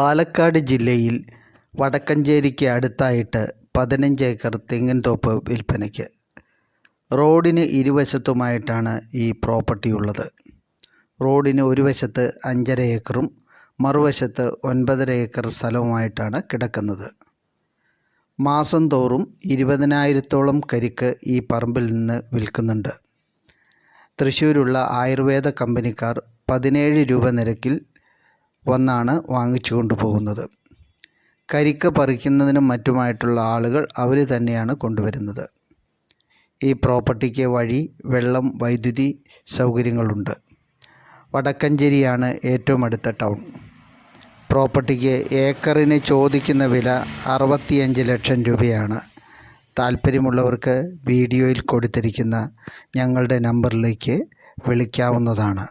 പാലക്കാട് ജില്ലയിൽ വടക്കഞ്ചേരിക്ക് അടുത്തായിട്ട് പതിനഞ്ച് ഏക്കർ തെങ്ങിൻ തോപ്പ് വിൽപ്പനയ്ക്ക്. റോഡിന് ഇരുവശത്തുമായിട്ടാണ് ഈ പ്രോപ്പർട്ടി ഉള്ളത്. റോഡിന് ഒരു വശത്ത് അഞ്ചര ഏക്കറും മറുവശത്ത് ഒൻപതര ഏക്കർ സ്ഥലവുമായിട്ടാണ് കിടക്കുന്നത്. മാസം തോറും ഇരുപതിനായിരത്തോളം കരിക്ക് ഈ പറമ്പിൽ നിന്ന് വിൽക്കുന്നുണ്ട്. തൃശ്ശൂരുള്ള ആയുർവേദ കമ്പനിക്കാർ പതിനേഴ് രൂപ നിരക്കിൽ വന്നാണ് വാങ്ങിച്ചു കൊണ്ടുപോകുന്നത്. കരിക്ക് പറിക്കുന്നതിനും മറ്റുമായിട്ടുള്ള ആളുകൾ അവർ തന്നെയാണ് കൊണ്ടുവരുന്നത്. ഈ പ്രോപ്പർട്ടിക്ക് വഴി വെള്ളം വൈദ്യുതി സൗകര്യങ്ങളുണ്ട്. വടക്കഞ്ചേരിയാണ് ഏറ്റവും അടുത്ത ടൗൺ. പ്രോപ്പർട്ടിക്ക് ഏക്കറിന് ചോദിക്കുന്ന വില അറുപത്തിയഞ്ച് ലക്ഷം രൂപയാണ്. താല്പര്യമുള്ളവർക്ക് വീഡിയോയിൽ കൊടുത്തിരിക്കുന്ന ഞങ്ങളുടെ നമ്പറിലേക്ക് വിളിക്കാവുന്നതാണ്.